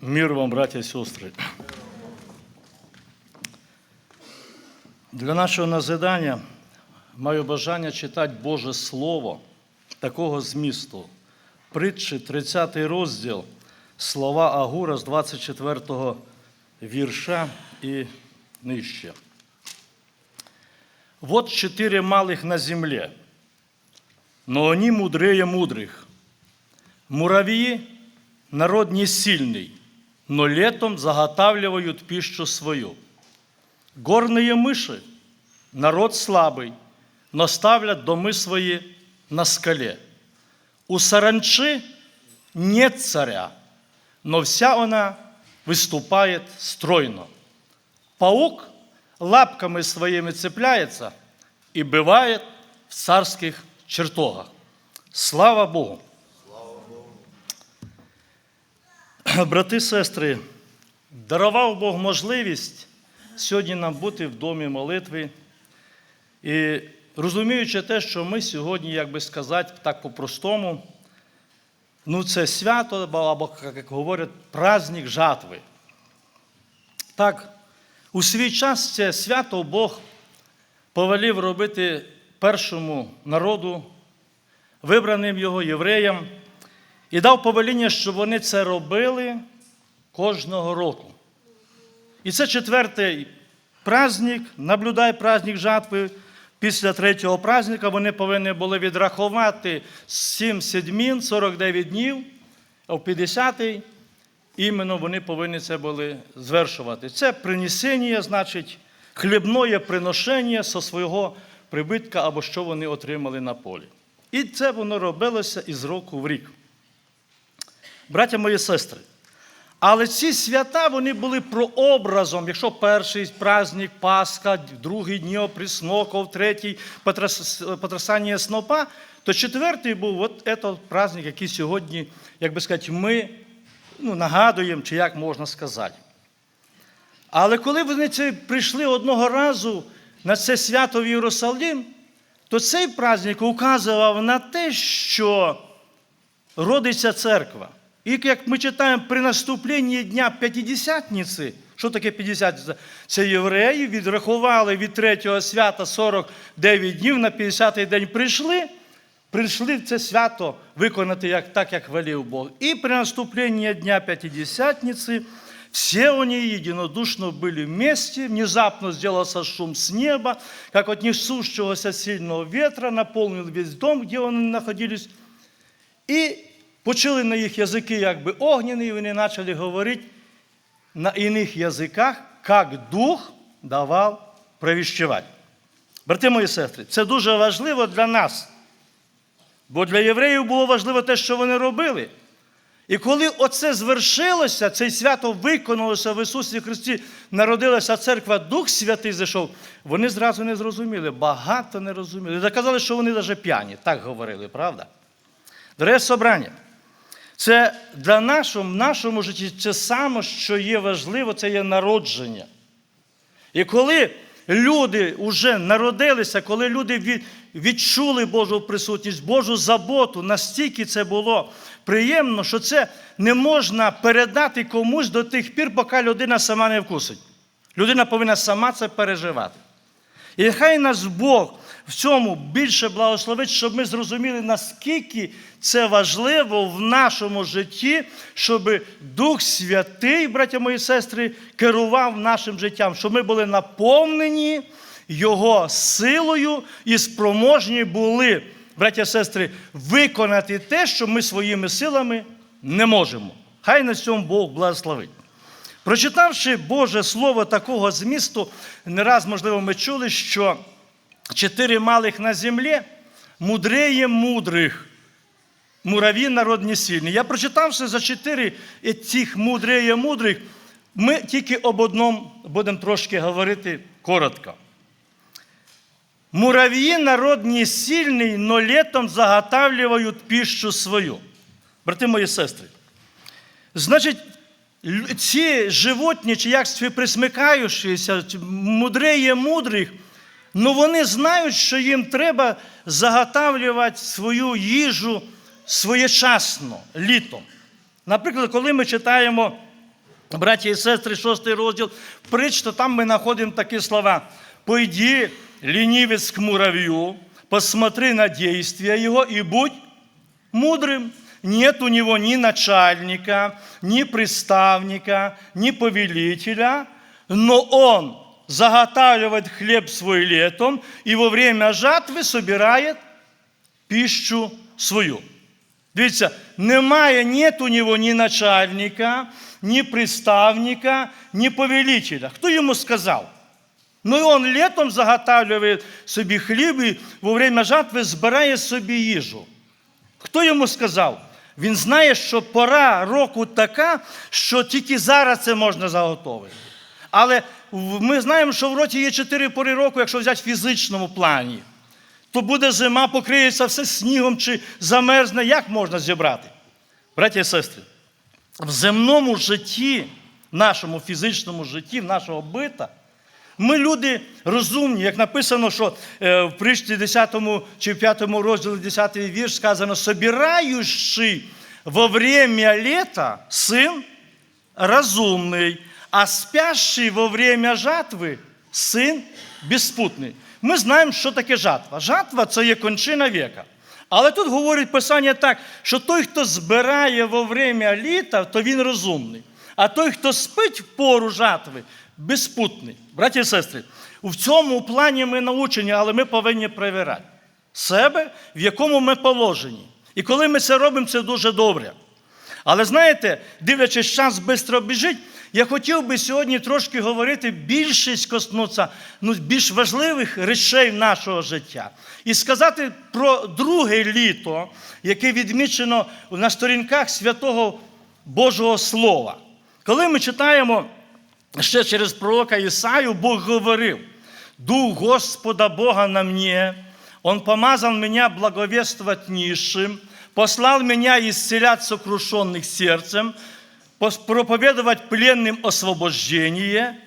Мир вам, братья и сестры. Для нашого назидання маю бажання читати Боже Слово такого змісту. Притчі, 30 розділ, слова Агура з 24 вірша і нижче. Вот четыре малых на земле, но они мудрее мудрых. Муравьи – народ не сильный, но летом заготавливают пищу свою. Горные мыши – народ слабый, но ставлят домы свои на скале. У саранчи нет царя, но вся она выступает стройно. Паук лапками своими цепляется и бывает в царских чертогах. Слава Богу! Брати, сестри, дарував Бог можливість сьогодні нам бути в домі молитви. І розуміючи те, що ми сьогодні, як би сказати, так по-простому, ну це свято, або, як говорять, праздник жатви. Так, у свій час це свято Бог повелів робити першому народу, вибраним його євреям, і дав повеління, щоб вони це робили кожного року. І це четвертий праздник, наблюдай праздник жатви. Після третього праздника вони повинні були відрахувати 7 седмін, 49 днів, а в 50-й іменно вони повинні це були звершувати. Це принесення, значить, хлібне приношення зі свого прибитка або що вони отримали на полі. І це воно робилося із року в рік. Браття мої сестри, але ці свята вони були прообразом, якщо перший праздник Пасха, другий днів Пресноков, третій потряс- потрясання снопа, то четвертий був от этот праздник, який сьогодні, як би сказати, ми ну, нагадуємо, чи як можна сказати. Але коли вони це прийшли одного разу на це свято в Єрусалим, то цей праздник указував на те, що родиться церква. І як ми читаємо при наступленні Дня П'ятидесятниці, що таке П'ятдесятниця? Це євреї відрахували від третього свята 49 днів на 50-й день прийшли, прийшли в це свято виконати як, так, як велів Бог. І при наступленні Дня П'ятидесятниці все они единодушно были вместе, внезапно сделался шум с неба, как от несущегося сильного ветра, наполнил весь дом, где они находились, і почали на їх язики якби огняні, і вони почали говорити на іних язиках, як Дух давав провіщувати. Брати мої сестри, це дуже важливо для нас. Бо для євреїв було важливо те, що вони робили. І коли оце звершилося, це свято виконалося в Ісусі Христі, народилася церква, Дух Святий зайшов, вони зразу не зрозуміли, багато не розуміли. Доказали, що вони навіть п'яні. Так говорили, правда? Дороге собрання, це для нашого, в нашому житті це саме, що є важливо, це є народження. І коли люди вже народилися, коли люди від- відчули Божу присутність, Божу заботу, настільки це було приємно, що це не можна передати комусь до тих пір, поки людина сама не вкусить. Людина повинна сама це переживати. І хай нас Бог в цьому більше благословить, щоб ми зрозуміли, наскільки це важливо в нашому житті, щоб Дух Святий, браття мої сестри, керував нашим життям, щоб ми були наповнені Його силою і спроможні були, браття сестри, виконати те, що ми своїми силами не можемо. Хай на цьому Бог благословить. Прочитавши Боже Слово такого змісту, не раз, можливо, ми чули, що чотири малих на землі мудреє мудрих. Мураві народ не сильний. Я прочитавши за чотири цих мудреє мудрих, ми тільки об одному будемо трошки говорити коротко. Муравьи народ не сильный, но летом заготавливают пищу свою. Брати мої сестри, значить, ці животні, чи як присмикаючися, мудреє мудрих, ну вони знають, що їм треба заготавлювати свою їжу своєчасно, літом. Наприклад, коли ми читаємо браті і сестри, шостий розділ притч, то там ми знаходимо такі слова. «Пойди, лінівець к муравью, посмотри на действия его и будь мудрым. Нет у него ни начальника, ни приставника, ни повелителя, но он заготавливает хлеб свой летом и во время жатвы собирает пищу свою. Дивіться, немає нет у нього ні начальника, ні приставника, ні повелителя. Хто йому сказав? Ну і он літом заготавлює собі хліб і во время жатви збирає собі їжу. Хто йому сказав? Він знає, що пора року така, що тільки зараз це можна заготовити. Але ми знаємо, що в році є чотири пори року, якщо взяти в фізичному плані, то буде зима, покриється все снігом чи замерзне. Як можна зібрати? Браті і сестри, в земному житті, в нашому фізичному житті, нашого бита, ми люди розумні, як написано, що е, в притчі 10 чи в 5 розділі 10 вірш сказано, собираючи во время лета сын разумный, а спящий во время жатви син безпутний. Ми знаємо, що таке жатва. Жатва це є кончина віка. Але тут говорить Писання так, що той, хто збирає во время літа, то він розумний. А той, хто спить в пору жатви, безпутний. Браті і сестри, в цьому плані ми научені, але ми повинні перевіряти себе, в якому ми положенні. І коли ми це робимо, це дуже добре. Але знаєте, дивлячись, час швидко біжить, я хотів би сьогодні трошки говорити більшість коснутися ну, більш важливих речей нашого життя. І сказати про друге літо, яке відмічено на сторінках святого Божого Слова. Коли ми читаємо ще через пророка Ісаю, Бог говорив: Дух Господа Бога на мне, Он помазал меня благовествовать низшим, послал меня исцелять сокрушенных сердцем, пос- проповедовать пленным освобождение,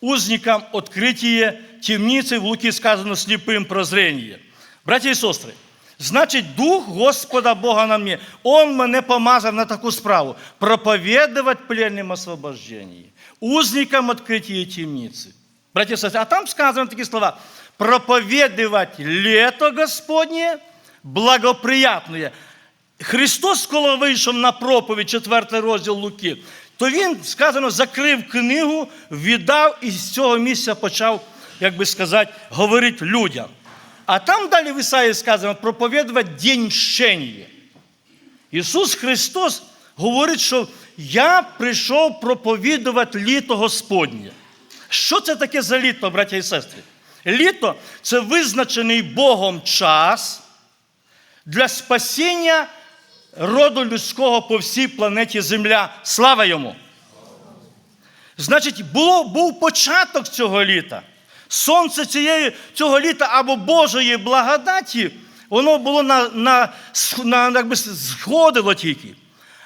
узникам открытие, темницы, в Луки сказано, слепым прозрение. Браті і сестри, значить, Дух Господа Бога на мені, Он мене помазав на таку справу проповідувати пленним освобождение, узникам открытие темницы. Браті і сестри, а там сказано такі слова: проповідувати лето Господнє, благоприятне. Христос, коли вийшов на проповідь, 4 розділ Луки, то він, сказано, закрив книгу, віддав і з цього місця почав, як би сказати, говорити людям. А там далі в Ісаї сказано проповідувати день щення. Ісус Христос говорить, що я прийшов проповідувати літо Господнє. Що це таке за літо, браття і сестри? Літо це визначений Богом час для спасіння роду людського по всій планеті Земля. Слава йому! Значить, було, був початок цього літа. Сонце цієї, цього літа або Божої благодаті, воно було на, на, на, якби сходило тільки.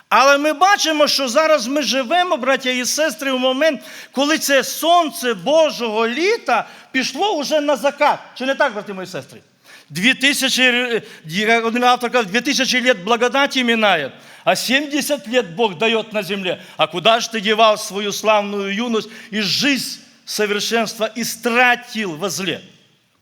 Але ми бачимо, що зараз ми живемо, браття і сестри, в момент, коли це сонце Божого літа пішло вже на закат. Чи не так, брати мої сестри? Дві тисячі, е, як один автор каже, дві тисячі лет благодати минает, а 70 лет Бог дает на земле. А куда же ты девал свою славную юность и жизнь совершенства истратил во зле?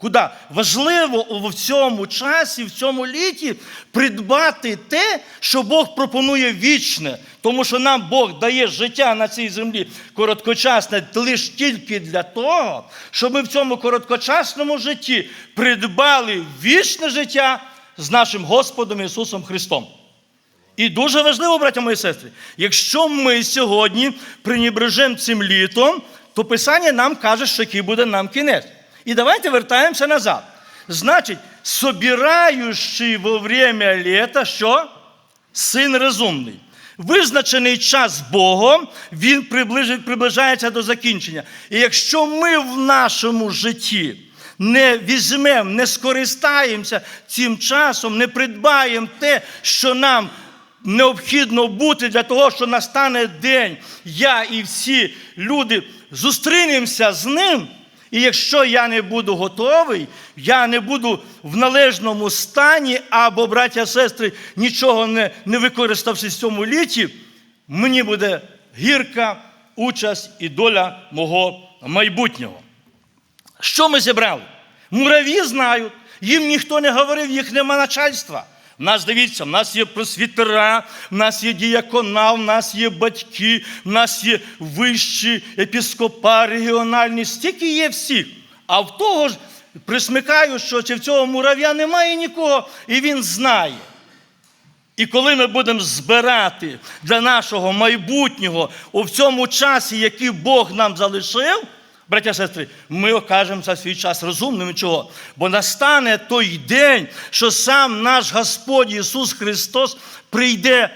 Куда? Важливо в цьому часі, в цьому літі придбати те, що Бог пропонує вічне, тому що нам Бог дає життя на цій землі короткочасне лише тільки для того, щоб ми в цьому короткочасному житті придбали вічне життя з нашим Господом Ісусом Христом. І дуже важливо, браття мої сестри, якщо ми сьогодні пренебрежемо цим літом, то Писання нам каже, що який буде нам кінець. І давайте вертаємося назад. Значить, собираючи во время літа, що? Син розумний. Визначений час Богом, він приближається до закінчення. І якщо ми в нашому житті не візьмемо, не скористаємося цим часом, не придбаємо те, що нам необхідно бути для того, що настане день, я і всі люди зустрінемося з ним. І якщо я не буду готовий, я не буду в належному стані, або, браття, сестри, нічого не, не використавши в цьому літі, мені буде гірка участь і доля мого майбутнього. Що ми зібрали? Мураві знають, їм ніхто не говорив, їх нема начальства. Нас дивіться, в нас є просвітера, в нас є діякона, в нас є батьки, в нас є вищі епіскопа, регіональні, стільки є всіх. А в того ж присмикаю, що чи в цього мурав'я немає нікого, і він знає. І коли ми будемо збирати для нашого майбутнього у цьому часі, який Бог нам залишив, браття сестри, ми окажемося в свій час розумними. Чого? Бо настане той день, що сам наш Господь Ісус Христос прийде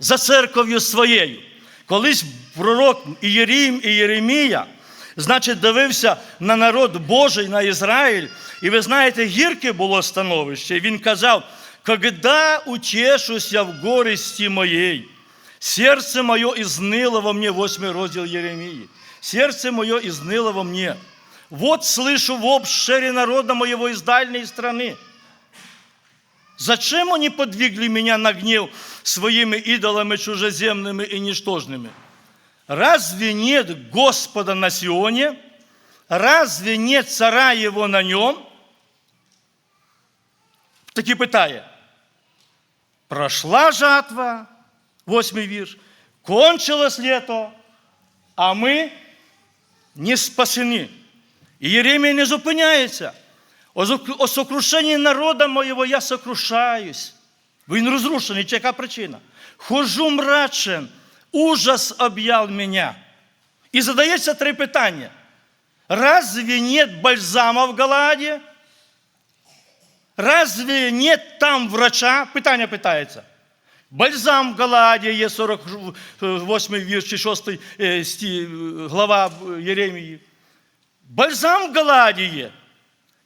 за церков'ю своєю. Колись пророк Ієрім і Єремія, значить, дивився на народ Божий, на Ізраїль. І ви знаєте, гірке було становище. І він казав, «Когда утешусь я в горести моей, сердце мое изныло во мне, восьмий розділ Єремії Сердце мое изныло во мне. Вот слышу в обшире народа моего из дальней страны. Зачем они подвигли меня на гнев своими идолами чужеземными и ничтожными? Разве нет Господа на Сионе? Разве нет цара его на нем? Таки питає. Прошла жатва, восьмий вірш, кончилось лето, а ми не спасені. І Єремія не зупиняється. О зак- О сокрушенні народа моєго я сокрушаюсь. Він розрушений. Чи яка причина? Хожу мрачен, ужас об'яв мене. І задається три питання. Разве нет бальзама в Галааді? Разве нет там врача? Питання питається. Бальзам в Галааді є 48 вірш чи 6 е, глава е, Єремії. Бальзам в Галааді є.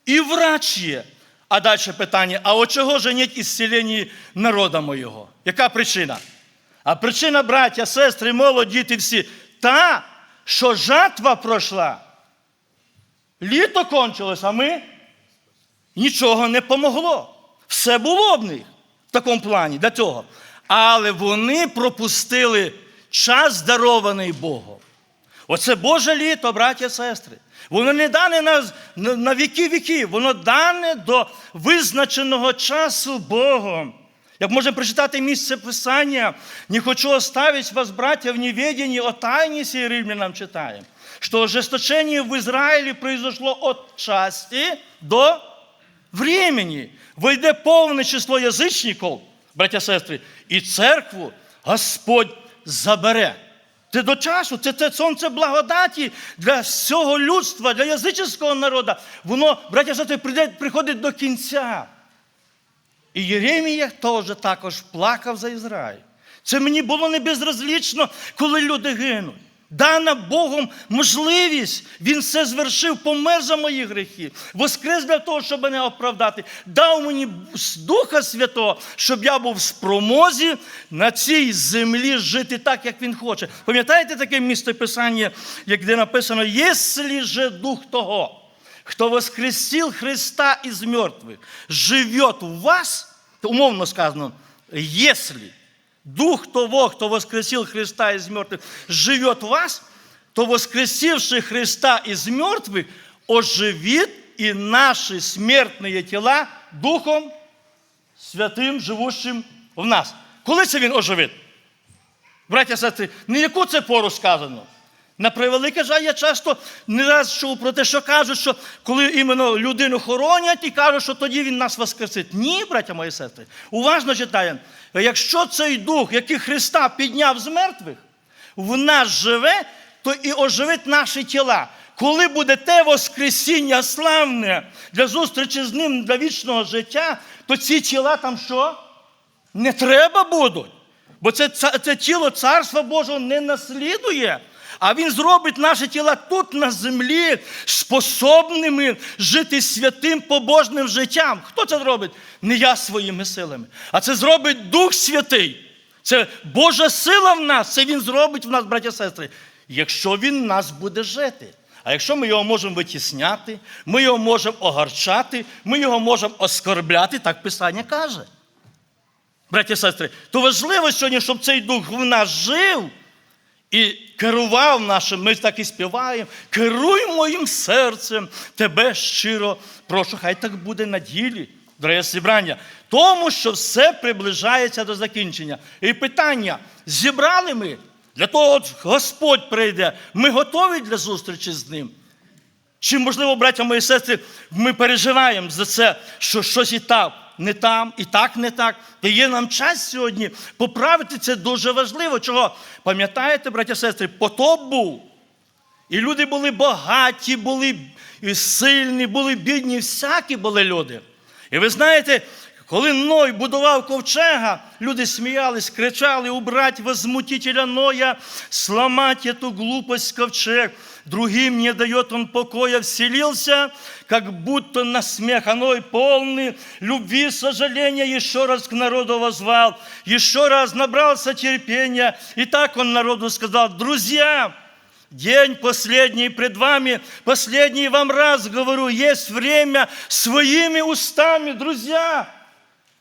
І врач є. А далі питання: а от чого ж нет ісцелення народа моєго? Яка причина? А причина, браття, сестри, молоді, діти всі, та, що жатва пройшла. Літо кончилось, а ми нічого не помогло. Все було в них в такому плані для цього. Але вони пропустили час, дарований Богом. Оце Боже літо, браття і сестри. Воно не дане на, на, віки віків, воно дане до визначеного часу Богом. Як можемо прочитати місце Писання, не хочу оставить вас, братья, в неведении о тайне сей римлянам читаем, что ожесточение в Израиле произошло от части до времени. Войде повне число язичників, браття і сестри, і церкву Господь забере. Це до часу, це, це сонце благодаті для всього людства, для язичницького народу. Воно, браття сестри, приходить до кінця. І Єремія теж також плакав за Ізраїль. Це мені було не безразлічно, коли люди гинуть. Дана Богом можливість, Він все звершив, помер за мої гріхи, воскрес для того, щоб мене оправдати. Дав мені Духа Святого, щоб я був в спромозі на цій землі жити так, як він хоче. Пам'ятаєте таке місце Писання, як де написано, «Єслі же Дух того, кто воскресил Христа из мертвых, живет в вас, умовно сказано, если Дух того, кто воскресил Христа из мертвых, живет в вас, то воскресивший Христа из мертвых оживит и наши смертные тела Духом Святим, живущим в нас. Коли це він оживить? Браття і сестри, не яку це пору сказано. На превелике жаль, я часто не раз чув про те, що кажуть, що коли іменно людину хоронять і кажуть, що тоді він нас воскресить. Ні, браття мої сестри. Уважно читаємо. Якщо цей дух, який Христа підняв з мертвих, в нас живе, то і оживить наші тіла. Коли буде те Воскресіння славне для зустрічі з ним для вічного життя, то ці тіла там що? Не треба будуть. Бо це, це тіло Царства Божого не наслідує. А Він зробить наші тіла тут на землі способними жити святим побожним життям. Хто це зробить? Не я своїми силами. А це зробить Дух Святий. Це Божа сила в нас. Це Він зробить в нас, браття і сестри, якщо Він нас буде жити. А якщо ми його можемо витісняти, ми його можемо огарчати, ми його можемо оскорбляти, так Писання каже. Браті і сестри, то важливо сьогодні, щоб цей дух в нас жив, і керував нашим, ми так і співаємо, керуй моїм серцем, тебе щиро прошу. Хай так буде на ділі, дороге зібрання. Тому що все приближається до закінчення. І питання: зібрали ми? Для того Господь прийде. Ми готові для зустрічі з ним. Чи, можливо, браття мої сестри, ми переживаємо за це, що щось і так не там, і так не так. І є нам час сьогодні поправити це дуже важливо. Чого? Пам'ятаєте, браття сестри, потоп був. І люди були багаті, були сильні, були бідні, всякі були люди. І ви знаєте, коли Ной будував ковчега, люди сміялись, кричали: убрать возмутителя Ноя, сломать эту глупость ковчег. Другим не дает он покоя, вселился, как будто на смех. А Ной полный любви, сожаления, еще раз к народу возвал, еще раз набрался терпения. И так он народу сказал, друзья, День последний пред вами, последний вам раз говорю, есть время своими устами, друзья.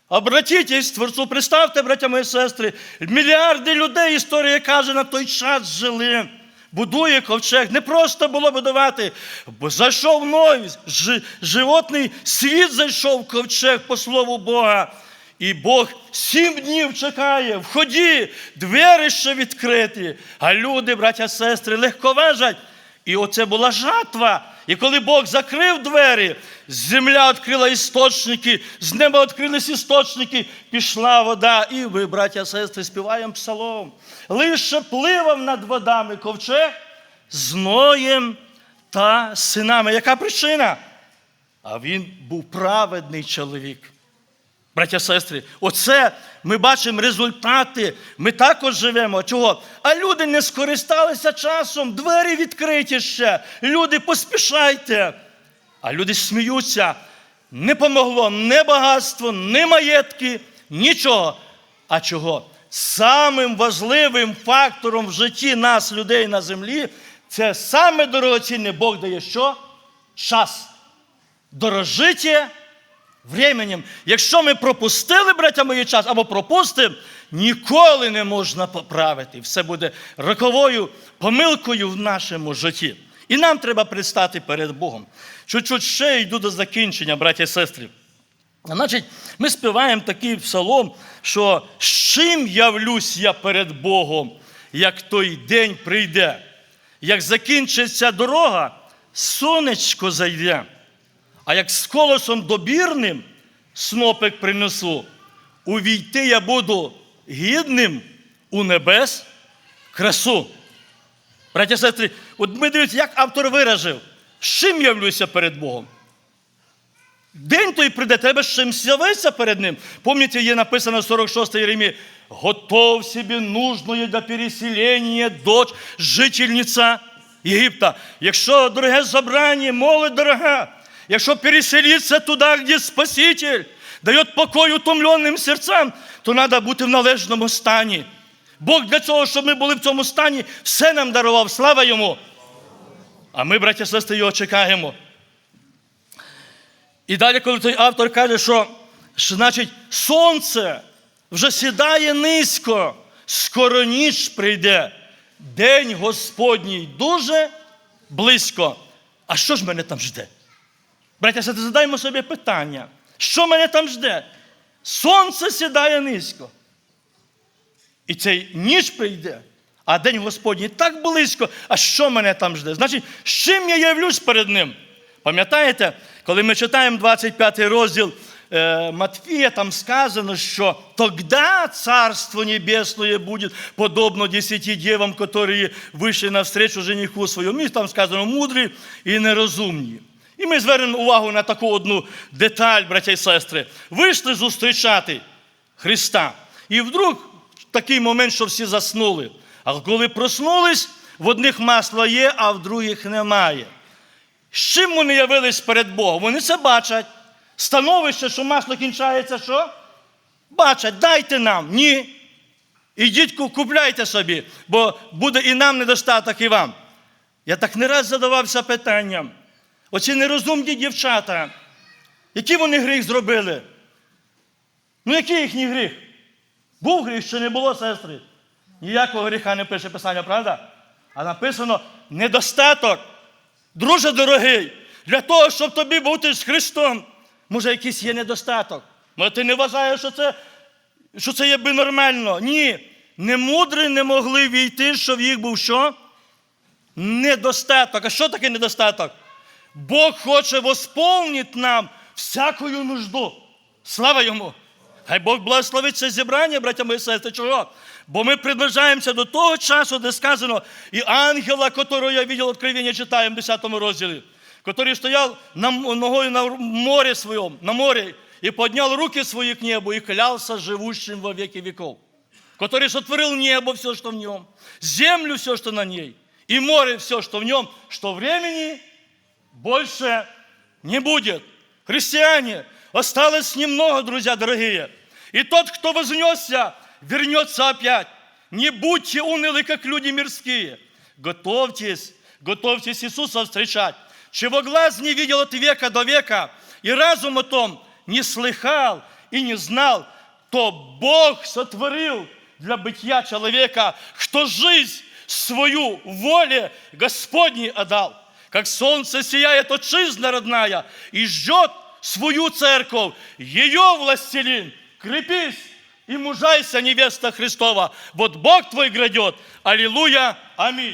Обратитесь к Творцу, представте, браття мої сестри, мільярди людей, історія каже, на той час жили. Будує ковчег. Не просто було будувати, бо зайшов Ной, жи- животний світ зайшов в ковчег по слову Бога. І Бог сім днів чекає, вході, двері ще відкриті. А люди, браття, сестри, легковежать. І оце була жатва. І коли Бог закрив двері, земля відкрила істочники, з неба відкрились істочники, пішла вода. І ви, браття, сестри, співаємо псалом. Лише пливав над водами ковчег з Ноєм та синами. Яка причина? А він був праведний чоловік. Браття, сестри, оце ми бачимо результати. Ми також живемо. Чого? А люди не скористалися часом, двері відкриті ще. Люди, поспішайте. А люди сміються. Не помогло ні багатство, ні маєтки, нічого. А чого? Самим важливим фактором в житті нас, людей на землі, це саме дорогоцінне Бог дає що? Час. Дорожиття временем. Якщо ми пропустили, браття мої, час або пропустимо, ніколи не можна поправити. Все буде роковою помилкою в нашому житті. І нам треба предстати перед Богом. Чуть-чуть ще йду до закінчення, браття і сестри. Значить, ми співаємо такий псалом, що з чим явлюсь я перед Богом, як той день прийде, як закінчиться дорога, сонечко зайде. А як з колосом добірним снопик принесу, увійти я буду гідним у небес красу. Браті і сестри, от ми дивіться, як автор виражив, з чим явлюся перед Богом. День той прийде, треба з чим з'явитися перед ним. Пам'ятаєте, є написано в 46 Єремі, готов собі нужною для переселення дочь, жительниця Єгипта. Якщо, дороге забрання, молодь дорога, якщо переселитися туди, де Спаситель дає покой утомленим серцям, то треба бути в належному стані. Бог для цього, щоб ми були в цьому стані, все нам дарував. Слава йому! А ми, браття сестри, його чекаємо. І далі, коли той автор каже, що, що значить, сонце вже сідає низько, скоро ніч прийде, день Господній дуже близько. А що ж мене там жде? Браття, задаймо собі питання, що мене там жде? Сонце сідає низько. І цей ніч прийде, а день Господній так близько. А що мене там жде? Значить, з чим я явлюсь перед ним? Пам'ятаєте, коли ми читаємо 25 розділ е, Матфія, там сказано, що тогда Царство Небесное будет подобно десяти девам, которые вийшли навстречу жениху своєму. І там сказано мудрі і нерозумні. І ми звернемо увагу на таку одну деталь, браття і сестри. Вийшли зустрічати Христа. І вдруг такий момент, що всі заснули. А коли проснулись, в одних масло є, а в других немає. З чим вони явились перед Богом? Вони це бачать. Становище, що масло кінчається, що? Бачать, дайте нам. Ні. Ідіть купляйте собі, бо буде і нам недостаток, і вам. Я так не раз задавався питанням. Оці нерозумні дівчата, які вони гріх зробили? Ну, який їхній гріх? Був гріх чи не було, сестри? Ніякого гріха не пише Писання, правда? А написано недостаток. Друже дорогий, для того, щоб тобі бути з Христом, може, якийсь є недостаток. Може, ти не вважаєш, що це, що це є би нормально. Ні. Немудрі не могли війти, що в їх був що? Недостаток. А що таке недостаток? Бог хоче восполнити нам всякою нужду. Слава йому! Хай Бог благословить це зібрання, браття мої сестри. Чого? Бо ми приближаємося до того часу, де сказано, і ангела, которого я видел откровення, читаємо в 10 розділі, который стоял на, ногою на морі своєму, на морі, і підняв руки свої к небу і клявся живущим во веки веков, который сотворил небо, все, что в нем, землю, все, что на ней, и море, все, что в нем, что времени больше не будет. Христиане, осталось немного, друзья дорогие. И тот, кто вознесся, вернется опять. Не будьте унылы, как люди мирские. Готовьтесь, готовьтесь Иисуса встречать. Чего глаз не видел от века до века, и разум о том не слыхал и не знал, то Бог сотворил для бытия человека, кто жизнь свою воле Господней отдал. Как солнце сияет отчизна родная и ждет свою церковь, ее властелин, крепись и мужайся, невеста Христова. Вот Бог твой грядет. Аллилуйя. Аминь.